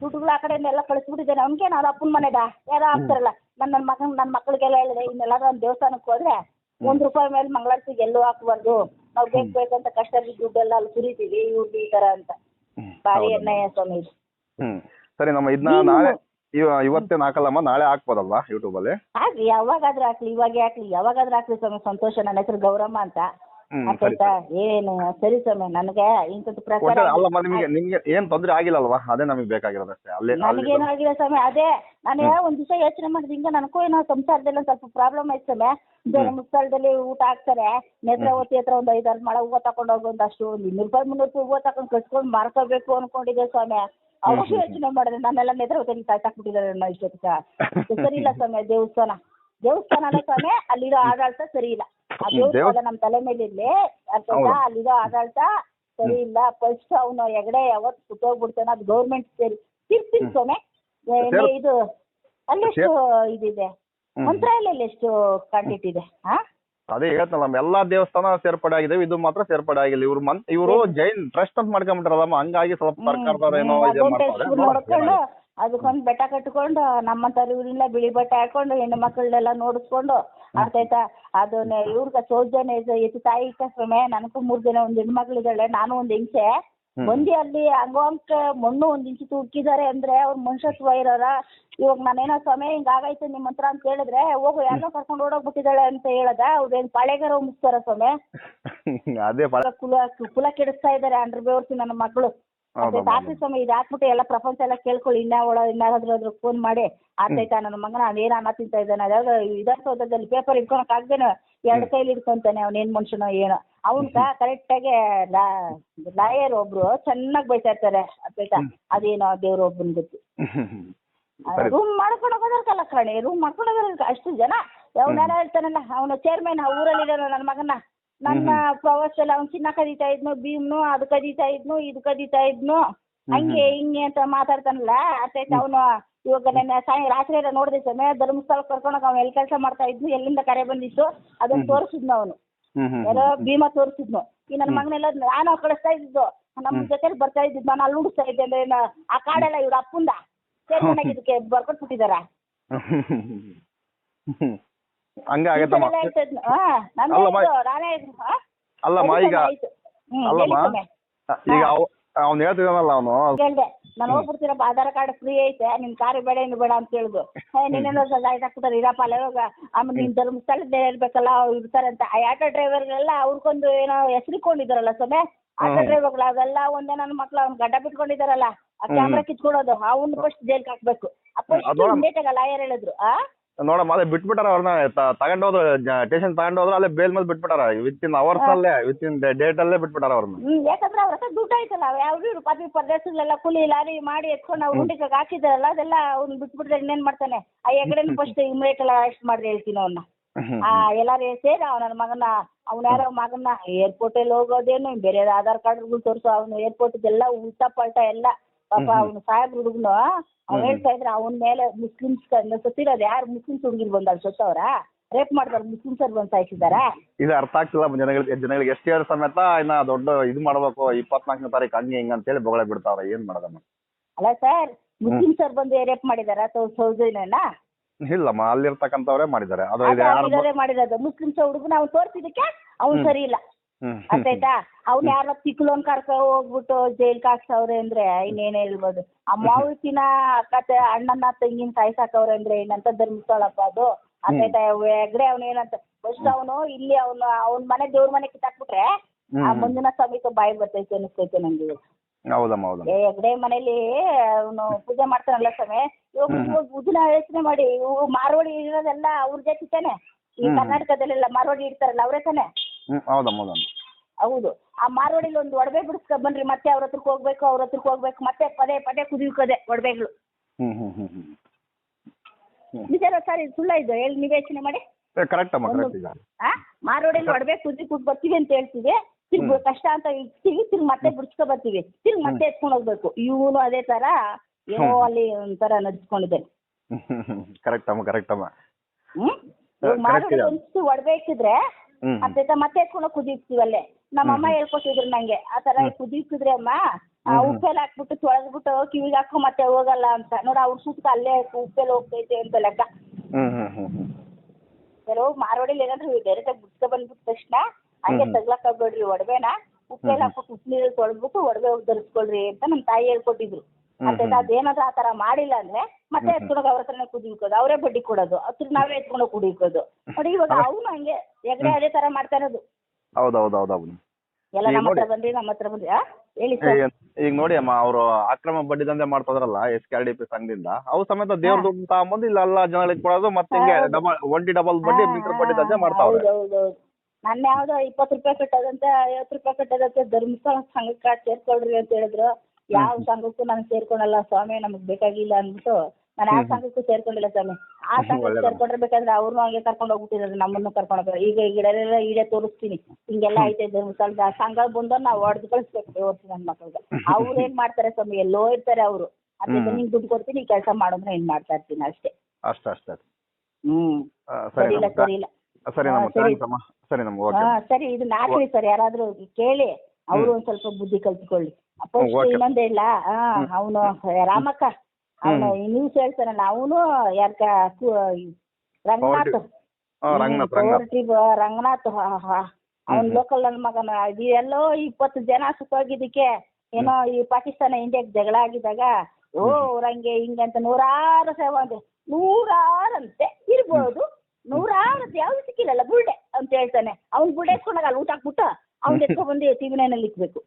ದುಡ್ಡುಗಳು ಆ ಕಡೆಯಿಂದ ಎಲ್ಲ ಕಳಿಸ್ಬಿಟ್ಟಿದ್ದೇನೆ. ಅವ್ನಿಗೆ ಅವ್ರ ಅಪ್ಪನ ಮನೆದ? ಯಾರ ಆಗ್ತಾರಲ್ಲ ನನ್ನ ನನ್ ಮಗನ್ ನನ್ನ ಮಕ್ಳಿಗೆಲ್ಲ ಹೇಳಿದೆ ಇನ್ನೆಲ್ಲಾದ್ರೂ ಒಂದು ದೇವಸ್ಥಾನಕ್ಕೆ ಹೋದ್ರೆ ಒಂದ್ ರೂಪಾಯಿ ಮೇಲೆ ಮಂಗಳಾರತಿಗೆ ಎಲ್ಲೂ ಹಾಕ್ಬಾರ್ದು ನಾವು ಬೇಕು ಬೇಕಂತ ಕಷ್ಟ ಬಿದ್ದು ದುಡ್ಡೆಲ್ಲ ಅಲ್ಲಿ ಸುರಿತೀವಿ ಇವ್ರದ್ದು ಈ ತರ ಅಂತ. ಭಾರಿ ಹೌದಮ್ಮ. ಅನ್ಯಾಯ ಸ್ವಾಮಿ ಇದು ಹ್ಮ್. ಸರಿ ನಮ್ಮ ಇದನ್ನ ನಾಳೆ ಇವ- ಇವತ್ತೇನ್ ಹಾಕಲ್ಲಮ್ಮ ನಾಳೆ ಹಾಕ್ಬೋದಲ್ವಾ ಯೂಟ್ಯೂಬ್ ಅಲ್ಲಿ? ಹಾಕ್ಲಿ ಯಾವಾಗಾದ್ರೂ ಹಾಕ್ಲಿ ಇವಾಗ ಹಾಕ್ಲಿ ಯಾವಾಗಾದ್ರೂ ಹಾಕ್ಲಿ ಸ್ವಾಮಿ ಸಂತೋಷ ನನ್ನ ಹೆಸರು ಗೌರಮ್ಮ ಅಂತ. ಹ್ಮ್ ಸರಿ ಆಯ್ತಾ ಏನು ಸರಿ ಸ್ವಾಮಿ ನನಗೆ ಇಂಥದ್ದು ಪ್ರಕಾರ ಒಟ್ಟು ಅಲ್ಲಮ್ಮ ನಿಮ್ಗೆ ನಿಮ್ಗೆ ಏನ್ ತೊಂದ್ರೆ ಆಗಿಲ್ಲಲ್ವಾ? ಅದೇ ನಮಗೆ ಬೇಕಾಗಿರೋದಷ್ಟೇ ಅಲ್ಲಿ ಅಲ್ಲಿ ನನಗೇನು ಆಗಿಲ್ಲ ಸ್ವಾಮಿ ಅದೇ ನಾನು ಒಂದ್ ದಿವಸ ಯೋಚನೆ ಮಾಡಿದ್ ಹಿಂಗ ನನಗೂ ಏನೋ ಸಂಸಾರದಲ್ಲಿ ಒಂದ್ ಸ್ವಲ್ಪ ಪ್ರಾಬ್ಲಮ್ ಆಯ್ತು ಸ್ವಾಮಿ. ಧರ್ಮಸ್ಥಳದಲ್ಲಿ ಊಟ ಹಾಕ್ತಾರೆ. ನೇತ್ರಾವತಿ ಹತ್ರ ಒಂದ್ ಐದಾರು ಮಳೆ ಹೂವು ತಕೊಂಡ್ ಹೋಗು ಒಂದಷ್ಟು ಅಷ್ಟು ಒಂದ್ ಇನ್ನೂರು ರೂಪಾಯಿ ಮುನ್ನೂರು ರೂಪಾಯಿ ಹೂವು ತಕೊಂಡ್ ಕಟ್ಕೊಂಡ್ ಮಾರ್ಕೋಬೇಕು ಅನ್ಕೊಂಡಿದ್ದೆ ಸ್ವಾಮಿ. ಅವಾಗ ಯೋಚನೆ ಮಾಡಿದ್ರೆ ನಾನೆಲ್ಲ ನೇತ್ರಾವತಿಯಲ್ಲಿ ತಾಯ್ತಾಕ್ಬಿಟ್ಟಿದ್ದಾರೆ ಅನ್ನೋ ಇಷ್ಟೊತ್ತಿಗೆ. ಸರಿ ಇಲ್ಲ ಸ್ವಾಮಿ ದೇವಸ್ಥಾನ. ದೇವಸ್ಥಾನ ಅಲ್ಲ ಸ್ವಾಮಿ ಅಲ್ಲಿರೋ ಆಡಳಿತ ಸರಿ ಇಲ್ಲ. ದೇವಸ್ಥಾನ ನಮ್ಮ ತಲೆ ಮೇಲೆ ಇರ್ಲಿ ಅರ್ಥಾಯ್ತಾ. ಅಲ್ಲಿರೋ ಆಡಳಿತ ಸರಿ ಇಲ್ಲ ಫಸ್ಟ್ ಅವನು ಎಗಡೆ ಯಾವತ್ತು ಸುತ್ತೋಗ್ಬಿಡ್ತಾನೆ ಅದು ಗೌರ್ಮೆಂಟ್ ಸೇರಿ. ತಿರ್ತೀನಿ ಸೊನೆ ಇದು ಅಲ್ಲೆಷ್ಟು ಇದಿದೆ? ಇಲ್ಲ ಮಂತ್ರಾಲಯಲ್ಲಿ ಎಷ್ಟು ಕಂಡಿಟ್ ಇದೆ? ಹಾ ಅದೇ ಹೇಳ್ತಲ್ಲ ನಮ್ಮ ಎಲ್ಲಾ ದೇವಸ್ಥಾನ ಸೇರ್ಪಡೆ ಆಗಿದೆ ಇದು ಮಾತ್ರ ಸೇರ್ಪಡೆ ಆಗಿಲ್ಲ ಇವ್ರು ಮನ್ ಇವರು ಜೈನ್ ಟ್ರಸ್ಟ್ ಅಂತ ಮಾಡ್ಕೊಂಡ್ಬಿಟ್ರಲ್ಲಮ್ಮ ಹಂಗಾಗಿ ಸ್ವಲ್ಪ ಸರ್ಕಾರದವ್ರು ಏನೋ ಇದೇ ಮಾಡ್ತಾರೆ ನೋಡ್ಕೊಂಡು ಅದಕ್ಕೊಂದು ಬೆಟ್ಟ ಕಟ್ಕೊಂಡು ನಮ್ಮಂತವ್ರು ಇವರೆಲ್ಲ ಬಿಳಿ ಬಟ್ಟೆ ಹಾಕೊಂಡು ಹೆಣ್ಣು ಮಕ್ಕಳನ್ನೆಲ್ಲ ನೋಡಿಸ್ಕೊಂಡು ಅರ್ಥಾಯ್ತಾ ಅದನ್ನ ಇವ್ರಿಗೆ ಸೌಜನ್ಯ ಎತ್ತು ತಾಯಿ ಕಷ್ಟಮೇ ನನಗೂ ಮೂರ್ ಜನ ಒಂದ್ ಹೆಣ್ಮಕ್ಳಿದ್ದಾಳೆ ನಾನು ಒಂದ್ ಹಿಂಸೆ ಮಂದಿ ಅಲ್ಲಿ ಅಂಗೋಂಕ ಮಣ್ಣು ಒಂದ್ ಇಂಚು ತುರ್ಕಿದ್ದಾರೆ ಅಂದ್ರೆ ಅವ್ರ ಮನುಷ್ಯತ್ವ ಇರೋರ. ಇವಾಗ ನಾನೇನೋ ಸಮಯ ಹಿಂಗಾಗೈತೆ ನಿಮ್ಮ ಹತ್ರ ಅಂತ ಹೇಳಿದ್ರೆ ಹೋಗು ಯಾರೋ ಕರ್ಕೊಂಡು ಓಡೋಗ್ಬಿಟ್ಟಿದ್ದಾಳೆ ಅಂತ ಹೇಳದ ಅವ್ರೇನ್ ಪಾಳೆಗಾರ ಮುಗಿಸ್ತಾರ ಸ್ವಾಮಿ? ಕುಲ ಕುಲ ಕೆಡಿಸ್ತಾ ಇದ್ದಾರೆ ಅಂಡ್ರ ಬೇವರ್ಸಿ ನನ್ನ ಮಕ್ಕಳು ಹೌದಮ್ಮ. ಆಫೀಸ್ ಸಮಯ ಇದು ಹಾಕ್ಬಿಟ್ಟು ಎಲ್ಲ ಪ್ರಪಂಚ ಎಲ್ಲ ಕೇಳ್ಕೊಳ್ಳಿ ಇನ್ನ ಒಳ ಇನ್ನಾದ್ರೂ ಫೋನ್ ಮಾಡಿ ಆತೈತಾ ನನ್ನ ಮಗನ ಅವ್ನೇನ್ ಅನ್ನ ತಿಂತ ಇದ್ದಾನೆ ಅದ್ಯಾವ್ದೋ ವಿಧಾನಸೌಧದಲ್ಲಿ ಪೇಪರ್ ಇಟ್ಕೊಳಕ್ ಆಗ್ದೇನೆ ಎರಡು ಕೈಲಿ ಇಟ್ಕೊಂತಾನೆ ಅವ್ನೇನ್ ಮನುಷ್ಯನೋ ಏನೋ. ಅವನ್ಕ ಕರೆಕ್ಟ್ ಆಗಿ ಲಾಯರ್ ಒಬ್ರು ಚೆನ್ನಾಗಿ ಬೈತಾ ಇರ್ತಾರೆ ಆತೈತಾ ಅದೇನೋ ದೇವ್ರ ಒಬ್ಬನ್ ಗೊತ್ತು. ರೂಮ್ ಮಾಡ್ಕೊಂಡು ಹೋಗೋದಕ್ಕಲ್ಲ ಕಣೆ ರೂಮ್ ಮಾಡ್ಕೊಂಡು ಹೋಗೋದಕ್ಕೆ ಅಷ್ಟು ಜನ. ಅವನೇನೋ ಹೇಳ್ತಾನಲ್ಲ ಅವನು ಚೇರ್ಮನ್ ಆ ಊರಲ್ಲಿ ಇದ್ದಾನ ನನ್ನ ಮಗನ ನನ್ನ ಪ್ರವಾಸದಲ್ಲಿ ಅವ್ನು ಚಿನ್ನ ಕದೀತಾ ಇದ್ನು ಭೀಮ್ನು ಅದು ಕದೀತಾ ಇದ್ನು ಇದು ಕದೀತಾ ಇದ್ನು ಹಂಗೆ ಹಿಂಗೆ ಅಂತ ಮಾತಾಡ್ತಾನಲ್ಲ ಅರ್ಥಾಯ್ತು ಅವನು ಇವಾಗ ನೆನ್ನೆ ಸಾಯ ರಾತ್ರಿ ಎಲ್ಲ ನೋಡಿದೆ ಸಮಯ ಧರ್ಮಸ್ಥಳ ಕರ್ಕೊಂಡೋಗ ಅವ್ನು ಎಲ್ಲಿ ಕೆಲಸ ಮಾಡ್ತಾ ಇದ್ನು ಎಲ್ಲಿಂದ ಕರೆ ಬಂದಿತ್ತು ಅದನ್ನ ತೋರಿಸಿದ್ನು ಅವನು. ಯಾರೋ ಭೀಮ ತೋರಿಸಿದ್ನು. ಈ ನನ್ನ ಮಗನೆಲ್ಲ ನಾನು ಕಳಿಸ್ತಾ ಇದ್ದಿದ್ದು ನಮ್ಮ ಜೊತೆ ಬರ್ತಾ ಇದ್ದಿದ್ದು ನಾನು ಅಲ್ಲಿ ಹುಡುಕ್ತಾ ಇದ್ದೆ ಅಂದ್ರೆ ಆ ಕಾಡೆಲ್ಲ ಇವ್ರ ಅಪ್ಪಂದ. ಸೇರ್ಕೊಂಡಾಗ ಇದಕ್ಕೆ ಬರ್ಕೊಟ್ಬಿಟ್ಟಿದಾರ ಹಂಗೆ ಆಗತ್ತಮ್ಮ ಅಲ್ಲಮ್ಮ. ಅಲ್ಲಮ್ಮ ಈಗ. ಅಲ್ಲಮ್ಮ ಈಗ ಅವ್ನು ಹೇಳ್ತಿದಾನಲ್ಲ ಅವನು. ನಾನು ಹೋಗ್ಬಿಡ್ತೀರಪ್ಪ ಆಧಾರ್ ಕಾರ್ಡ್ ಫ್ರೀ ಐತೆ. ನಿನ್ ಕಾರು ಬೇಡ ಏನು ಬೇಡ ಅಂತ ಹೇಳಿದ್ರು ನಿನ್ನೇನೋ ಹಾಕ್ಬಿಟ್ಟಾರೆ ಇರಪ್ಪ ಅಲ್ಲ ಹೋಗ. ಆಮೇಲೆ ನಿನ್ ಧರ್ಮಸ್ಥಳದ ಇರ್ಬೇಕಲ್ಲ ಅವ್ರು ಇರ್ತಾರಂತ. ಆ ಆಟೋ ಡ್ರೈವರ್ಗೆಲ್ಲ ಅವ್ರಿಗೊಂದು ಏನೋ ಹೆಸರಿಕೊಂಡಿದಾರಲ್ಲ ಸೊಮೆ? ಆಟೋ ಡ್ರೈವರ್ಗಳು ಅವೆಲ್ಲ ಒಂದೇ ನನ್ನ ಮಕ್ಳು ಅವ್ನ ಗಡ್ಡ ಬಿಟ್ಕೊಂಡಿದಾರಲ್ಲ ಆ ಕ್ಯಾಮ್ರಾ ಕಿತ್ಕೊಳೋದು. ಅವ್ನು ಫಸ್ಟ್ ಜೈಲ್ ಹಾಕ್ಬೇಕು. ಅಪ್ಪ ಇಮ್ಮಿಡಿಯೇಟ್ ಲಾಯರ್ ಹೇಳಿದ್ರು. ಆ? ನೋಡಮ್ಮ ಅದೇ ಬಿಟ್ಬಿಟ್ಟಾರ ಅವ್ರನ್ನ. ತಗೊಂಡೋದ್ರು ಸ್ಟೇಷನ್ ತಗೊಂಡೋದ್ರು ಅಲ್ಲೇ ಬೇಲ್ ಮೇಲೆ ಬಿಟ್ಬಿಟ್ಟಾರ. ವಿತ್ ಇನ್ ಅವರ್ಸ್ ಅಲ್ಲೇ ವಿತ್ ಇನ್ ಡೇಟ್ ಅಲ್ಲೇ ಬಿಟ್ಬಿಟ್ಟಾರ ಅವ್ರನ್ನ. ಹ್ಮ್ ಯಾಕಂದ್ರೆ ಅವ್ರ ಹತ್ರ ದುಡ್ಡು ಆಯ್ತಲ್ಲ ಯಾವ್ದು ಪ್ರದೇಶಗಳೆಲ್ಲ ಕೂಲಿ ಲಾರಿ ಮಾಡಿ ಎತ್ಕೊಂಡು ಅವ್ರು ಹುಂಡಿಗೆ ಹಾಕಿದಾರಲ್ಲ ಅದೆಲ್ಲ ಅವ್ನು ಬಿಟ್ಬಿಟ್ರೆ ಇನ್ನೇನ್ ಮಾಡ್ತಾನೆ? ಆ ಎಗಡೆನ ಫಸ್ಟ್ ಇಮ್ರೇಟ್ ಎಲ್ಲ ಅರೆಸ್ಟ್ ಮಾಡ್ರಿ ಹೇಳ್ತೀನಿ ಅವ್ನ. ಆ ಎಲ್ಲಾರು ಸೇರಿ ಅವ ನನ್ನ ಮಗನ ಅವ್ನ ಯಾರೋ ಮಗನ ಏರ್ಪೋರ್ಟ್ ಅಲ್ಲಿ ಹೋಗೋದೇನು ಬೇರೆ ಆಧಾರ್ ಕಾರ್ಡ್ಗಳು ತೋರಿಸು ಅವ್ನು ಏರ್ಪೋರ್ಟ್ ಎಲ್ಲ ಉಲ್ಟಾ ಪಲ್ಟಾ ಎಲ್ಲ ಪಾಪ ಅವ್ನು ಸಾಹೇಬ್ ಹುಡುಗನು ಅವ್ನು ಹೇಳ್ತಾ ಇದ್ರೆ ಅವನ ಮೇಲೆ ಮುಸ್ಲಿಮ್ಸ್ ಸತ್ತಿರೋದು ಯಾರು? ಮುಸ್ಲಿಮ್ಸ್ ಹುಡುಗಿರ್ ಬಂದಾರ ಸತ್ತವ್ರ ರೇಪ್ ಮಾಡ್ತಾರ ಮುಸ್ಲಿಮ್ಸ್ ಅವ್ರು ಬಂದು ಸಾಯಿಸಿದಾರ ಇದು ಅರ್ಥ ಆಗ್ತಿಲ್ಲ ಜನಗಳಿಗೆ ಜನಗಳಿಗೆ ಎಷ್ಟು ಹೇಳಿ ಸಮೇತ ಇನ್ನ ದೊಡ್ಡ ಇದು ಮಾಡ್ಬೇಕು ಇಪ್ಪತ್ನಾಲ್ಕನೇ ತಾರೀಕು ಹಂಗೆ ಹಿಂಗ ಅಂತೇಳಿ ಬೊಗಳ ಬಿಡ್ತಾವ್ರ ಏನ್ ಮಾಡೋದಮ್ಮ? ಅಲ್ಲ ಸರ್ ಮುಸ್ಲಿಮ್ ಸರ್ ಬಂದು ರೇಪ್ ಮಾಡಿದಾರ? ಸೌಜನ್ಯನ? ಇಲ್ಲಮ್ಮ ಅಲ್ಲಿರ್ತಕ್ಕಂಥವ್ರೇ ಮಾಡಿದ್ದಾರೆ. ಅದು ಮಾಡಿರೋದು. ಮುಸ್ಲಿಮ್ಸ್ ಹುಡುಗನ ಅವ್ನು ತೋರ್ಸಿದಕ್ಕೆ ಅವ್ನು ಸರಿ ಇಲ್ಲ. ಅರ್ಥಾಯ್ತಾ ಅವ್ನ ಯಾರೋ ಚಿಕ್ಕಲೋನ್ ಕರ್ಕ ಹೋಗ್ಬಿಟ್ಟು ಜೈಲ್ ಹಾಕ್ಸವ್ರೆ ಅಂದ್ರೆ ಇನ್ನೇನ್ ಹೇಳ್ಬೋದು? ಆ ಮಾವುತಿನ ಅಕ್ಕ ಅಣ್ಣನ ತಂಗಿನ ಸಾಯ್ಸಾಕವ್ರೆ ಅಂದ್ರೆ ಏನಂತ ಧರ್ಮಸ್ಥಳಪ್ಪ ಅದು? ಅರ್ಥಾಯ್ತಾ ಹೆಗ್ಡೆ ಅವ್ನ ಏನಂತ? ಫಸ್ಟ್ ಅವನು ಇಲ್ಲಿ ಅವನು ಅವನ್ ಮನೆ ದೇವ್ರ ಮನೆ ಕಿತ್ತಾಕ್ಬಿಟ್ರೆ ಆ ಮುಂದಿನ ಸಮೀಪ ಬಾಯಿ ಬರ್ತೈತೆ ಅನಿಸ್ತೈತೆ ನಂಗೆ ಹೆಗ್ಡೆ ಮನೇಲಿ ಅವನು ಪೂಜೆ ಮಾಡ್ತಾನಲ್ಲ ಸ್ವಾಮಿ? ಇವಾಗ ಉದಿನ ಯೋಚನೆ ಮಾಡಿ ಇವು ಮಾರ್ವಾಡಿ ಇರೋದೆಲ್ಲ ಅವ್ರ ಜೊತೆ ತಾನೆ? ಈ. ಕರ್ನಾಟಕದಲ್ಲೆಲ್ಲ ಮಾರ್ವಾಡಿ ಇರ್ತಾರಲ್ಲ ಅವ್ರೇ ತಾನೆ? ಹ್ಮ್ ಹೌದಮ್ಮ ಹೌದಮ್ಮ ಹೌದು. ಆ ಮಾರ್ವಾಡಿಲಿ ಒಂದು ಒಡವೆ ಬಿಡಿಸ್ಕೊ ಬನ್ರಿ ಮತ್ತೆ ಅವ್ರ ಹತ್ರಕ್ಕೆ ಹೋಗ್ಬೇಕು ಅವ್ರ ಹತ್ರಕ್ಕೆ ಹೋಗ್ಬೇಕು ಮತ್ತೆ ಪದೇ ಪದೇ ಕುದಿಯೋಕದೆ ಒಡವೆಗಳು. ಹ್ಮ್ ಹ್ಮ್ ಹ್ಮ್ ಹ್ಮ್. ನಿಜ ಸರ್ ಇದು ಸುಳ್ಳ ಇದು? ಹೇಳಿ ನೀವೇ ಯೋಚನೆ ಮಾಡಿ ಕರೆಕ್ಟ್ ಅಮ್ಮ ಕರೆಕ್ಟ್ ಈಗ. ಆ? ಮಾರ್ವಾಡಿಲಿ ಒಡವೆ ಕುದಿ ಕುದ್ ಬರ್ತೀವಿ ಅಂತ ಹೇಳ್ತೀವಿ. ತಿರ್ಗಿ ಕಷ್ಟ ಅಂತ ಇಡ್ತೀವಿ ತಿರ್ಗಿ ಮತ್ತೆ ಬಿಡಿಸ್ಕೊ ಬರ್ತೀವಿ. ತಿರ್ಗಿ ಮತ್ತೆ ಎತ್ಕೊಂಡು ಹೋಗ್ಬೇಕು. ಇವನು ಅದೇ ತರ ಏನೋ ಅಲ್ಲಿ ಒಂಥರ ನಡ್ಸ್ಕೊಂಡಿದ್ದೆ ಕರೆಕ್ಟ್ ಅಮ್ಮ ಕರೆಕ್ಟ್ ಅಮ್ಮ. ಹ್ಮ್? correct ಮಾರ್ವಾಡಿ. ಒಂದಿಷ್ಟು ಒಡವೆ ಇಕ್ಕಿದ್ರೆ ಹ್ಮ್ ಮತ್ತೆ ಎತ್ಕೊಂಡು ಕುದಿಸ್ತೀವಿ ಅಲ್ಲೇ ನಮ್ಮ ಅಮ್ಮ ಹೇಳ್ಕೊಟ್ಟಿದ್ರು ನಂಗೆ ಆ ತರ ಕುದಿಸಿದ್ರೆ ಅಮ್ಮ ಆ ಉಪ್ಪೆಲ್ಲ ಹಾಕ್ಬಿಟ್ಟು ತೊಳೆದ್ಬಿಟ್ಟು ಕಿವಿಗೆ ಹಾಕೋ ಮತ್ತೆ ಹೋಗಲ್ಲ ಅಂತ. ನೋಡ ಅವ್ರ ಸುತ್ತ ಅಲ್ಲೇ ಉಪ್ಪೆಲ್ಲ ಹೋಗ್ತೈತೆ ಅಂತ ಲೆಕ್ಕ. ಕೆಲವು ಮಾರ್ವಾಡಿಲಿ ಏನಾದ್ರು ಡೈರೆಕ್ಟ್ ಆಗಿ ಬಿಡ್ಸ್ಕೊ ಬಂದ್ಬಿಟ್ಟ ತಕ್ಷಣ ಹಂಗೆ ತಗ್ಲಕ್ ಆಗ್ಬೇಡ್ರಿ ಒಡವೆನ. ಉಪ್ಪೆಲ್ಲ. ಹಾಕ್ಬಿಟ್ಟು ಉಪ್ಪು ನೀರಲ್ಲಿ ತೊಳೆದ್ಬಿಟ್ಟು ಒಡವೆ ಧರಿಸ್ಕೊಳ್ರಿ ಅಂತ ನಮ್ಮ ತಾಯಿ ಹೇಳ್ಕೊಟ್ಟಿದ್ರು. ಮತ್ತೆ. ಅದೇನಾದ್ರೂ ಆ ತರ ಮಾಡಿಲ್ಲ ಅಂದ್ರೆ ಮತ್ತೆ. ಎತ್ಕೊಂಡೋಗಿ ಅವ್ರ ಹತ್ರನೇ ಕುದಿಕೋದು ಅವರೇ ಬಡ್ಡಿ ಕೊಡೋದು ಅದ್ರ ನಾವೇ ಎತ್ಕೊಂಡೋಗಿ ಕುಡಿಕೋದು ನೋಡಿ ಇವಾಗ. ಅವನು ಹಂಗೆ ಹೆಗ್ಡೆ ಅದೇ ತರ ಮಾಡ್ತಾ ಇರೋದು ಹೌದು ಹೌದು ಹೌದು ಹೌದು ಎಲ್ಲ ನಮ್ಮ ಹತ್ರ. ಬಂದ್ರಿ ನಮ್ಮ ಹತ್ರ ಬಂದ್ರಿ ಆ? ಹೇಳಿ ಸರ್ ಈಗ ನೋಡಿ ಅಮ್ಮ ಅವರು ಅಕ್ರಮ ಬಡ್ಡಿ ದಂಧೆ ಮಾಡ್ತಾರಲ್ಲ S K R D P ಸಂಘದಿಂದ ಅವು ಸಮೇತ ದೇವ್ರ ದುಡ್ಡು ತಗೊಂಬಂದು ಇಲ್ಲ ಎಲ್ಲ ಜನಗಳಿಗೆ ಕೊಡೋದು ಮತ್ತೆ ಹಿಂಗೆ. ಡಬಲ್ ಒಂಟಿ ಡಬಲ್ ಬಡ್ಡಿ ಮೀಟರ್ ಬಡ್ಡಿ ದಂಧೆ ಮಾಡ್ತಾವ್ರೆ ನನ್ನ ಯಾವ್ದೋ ಇಪ್ಪತ್ತು ರೂಪಾಯಿ ಕಟ್ಟದಂತೆ ಐವತ್ತು ರೂಪಾಯಿ ಕಟ್ಟದಂತೆ ಧರ್ಮಸ್ಥಳ ಸಂಘಕ್ಕೆ ಸೇರ್ಕೊಳ್ರಿ ಅಂತ ಹೇಳಿದ್ರು ಯಾವ ಸಂಘಕ್ಕೂ ನಾನು ಸೇರ್ಕೊಳಲ್ಲ ಸ್ವಾಮಿ ನಮಗ್ ಬೇಕಾಗಿಲ್ಲ ಅಂದ್ಬಿಟ್ಟು ನಾನು ಯಾವ. ಸಂಘಕ್ಕೂ ಸೇರ್ಕೊಂಡಿಲ್ಲ ಸ್ವಾಮಿ. ಆ ಸಂಘಕ್ಕೆ. ಸೇರ್ಕೊಂಡಿರ್ಬೇಕಾದ್ರೆ ಅವ್ರನ್ನೂ ಹಂಗೆ ಕರ್ಕೊಂಡು ಹೋಗ್ಬಿಟ್ಟಿದ್ದಾರೆ ನಮ್ಮನ್ನು ಕರ್ಕೊಂಡು ಹೋಗ್ತಾರೆ ಈಗ ಗಿಡಲೆಲ್ಲ ಈಡೇ ತೋರಿಸ್ತೀನಿ. ಹಿಂಗೆಲ್ಲ ಐತೆ ಧರ್ಮಸ್ಥಳದ ಆ ಸಂಘ ಬಂದವ್ರು ನಾವು ಹೊಡೆದು ಕಳಿಸ್ಬೇಕು ಇವತ್ತು ನನ್ನ ಮಕ್ಕಳಿಗೆ ಅವ್ರು ಏನ್ ಮಾಡ್ತಾರೆ ಸ್ವಾಮಿ ಎಲ್ಲೋ ಇರ್ತಾರೆ ಅವರು. ಅದಕ್ಕೆ. ನಿಂಗೆ ದುಡ್ಡು ಕೊಡ್ತೀನಿ ಕೆಲಸ ಮಾಡಿದ್ರೆ ಏನ್ ಮಾಡ್ತಾ ಇರ್ತೀನಿ ಅಷ್ಟೇ. ಅಷ್ಟೇ ಅಷ್ಟೇ. ಹ್ಮ್. ಸರಿ ಸರಿ ಇಲ್ಲ ಸರಿ ಇಲ್ಲ. ಸರಿ ನಮ್ಮ ಸರಿ. ನಮ್ಮ ಇದನ್ನ ಹಾಕ್ರಿ ಸರ್ ಯಾರಾದ್ರೂ ಕೇಳಿ. ಅವರು ಒಂದ್ ಸ್ವಲ್ಪ ಬುದ್ಧಿ ಕಲ್ತ್ಕೊಳ್ಳಿ. ಅಪ್ಪ ಇನ್ನೊಂದ್ ಇಲ್ಲ. ಅವನು ರಾಮಕ್ಕ. ಅವನು ನ್ಯೂಸ್ ಹೇಳ್ತಾನಲ್ಲ ಅವನು ಯಾರ್ಕ ರಂಗನಾಥ್. ರಂಗನಾಥ್ ಅವನ್ ಲೋಕಲ್ ನನ್ ಮಗನ ಇದು ಎಲ್ಲೋ ಇಪ್ಪತ್ತು ಜನ ಸುತ್ತೋಗಿದ್ದಕ್ಕೆ ಏನೋ ಈ ಪಾಕಿಸ್ತಾನ ಇಂಡಿಯಾಕ್ ಜಗಳ ಆಗಿದ್ದಾಗ ಓ ಅವ್ರಂಗೆ ಹಿಂಗೆ ಅಂತ ನೂರಾರು ಸೇವೆ ಅಂದ್ರೆ ನೂರಾರಂತೆ ಇರ್ಬೋದು. ನೂರಾರು ಯಾವ್ದು ಸಿಕ್ಕಿಲ್ಲಲ್ಲ ಬುಲ್ಡೆ ಅಂತ ಹೇಳ್ತಾನೆ. ಅವ್ನ್ ಬುಲ್ಡೆ ಎತ್ಕೊಂಡಾಗ ಅಲ್ಲಿ ಊಟ ಹಾಕ್ಬಿಟ್ಟು ಅವ್ನ್ ಎತ್ಕೊಂಡ್ ಬಂದು ಟಿವಿ ನೈನಲ್ಲಿ ಇಕ್ಬೇಕು.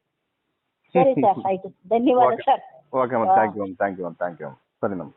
ಸರಿ ಸರ್ ಆಯ್ತು. ಧನ್ಯವಾದ sir. Okay ma'am thank you ma'am thank you ma'am thank you ಸರಿ ಮ್ಯಾಮ್.